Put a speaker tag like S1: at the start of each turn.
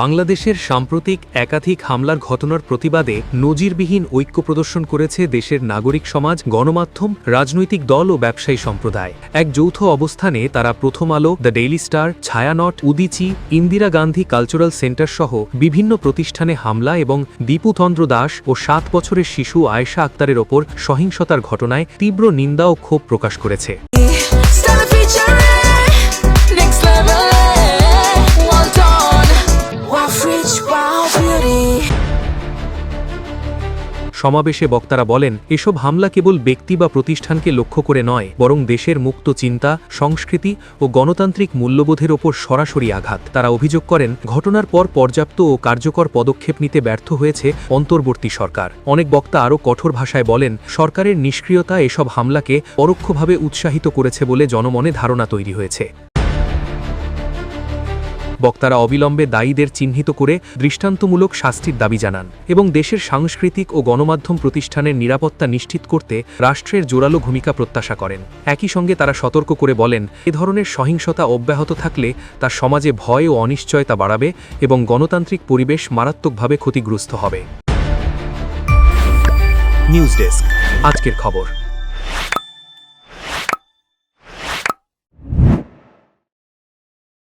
S1: বাংলাদেশের সাম্প্রতিক একাধিক হামলার ঘটনার প্রতিবাদে নজিরবিহীন ঐক্য প্রদর্শন করেছে দেশের নাগরিক সমাজ, গণমাধ্যম, রাজনৈতিক দল ও ব্যবসায়ী সম্প্রদায়। এক যৌথ অবস্থানে তারা Prothom Alo, the Daily Star, Chhayanaut, Udichi, Indira Gandhi Cultural Centre সহ বিভিন্ন প্রতিষ্ঠানে হামলা এবং দীপুতন্দ্র দাস ও সাত বছরের শিশু আয়েশা আক্তারের ওপর সহিংসতার ঘটনায় তীব্র নিন্দা ও ক্ষোভ প্রকাশ করেছে। সমাবেশে বক্তারা বলেন, এসব হামলা কেবল ব্যক্তি বা প্রতিষ্ঠানকে লক্ষ্য করে নয়, বরং দেশের মুক্ত চিন্তা, সংস্কৃতি ও গণতান্ত্রিক মূল্যবোধের ওপর সরাসরি আঘাত। তারা অভিযোগ করেন, ঘটনার পর পর্যাপ্ত ও কার্যকর পদক্ষেপ নিতে ব্যর্থ হয়েছে অন্তর্বর্তী সরকার। অনেক বক্তা আরও কঠোর ভাষায় বলেন, সরকারের নিষ্ক্রিয়তা এসব হামলাকে পরোক্ষভাবে উৎসাহিত করেছে বলে জনমনে ধারণা তৈরি হয়েছে। বক্তারা অবিলম্বে দায়ীদের চিহ্নিত করে দৃষ্টান্তমূলক শাস্তির দাবি জানান এবং দেশের সাংস্কৃতিক ও গণমাধ্যম প্রতিষ্ঠানের নিরাপত্তা নিশ্চিত করতে রাষ্ট্রের জোরালো ভূমিকা প্রত্যাশা করেন। একই সঙ্গে তারা সতর্ক করে বলেন এ ধরনের সহিংসতা অব্যাহত থাকলে তা সমাজে ভয় ও অনিশ্চয়তা বাড়াবে এবং গণতান্ত্রিক পরিবেশ মারাত্মকভাবে ক্ষতিগ্রস্ত হবে। News desk. আজকের খবর।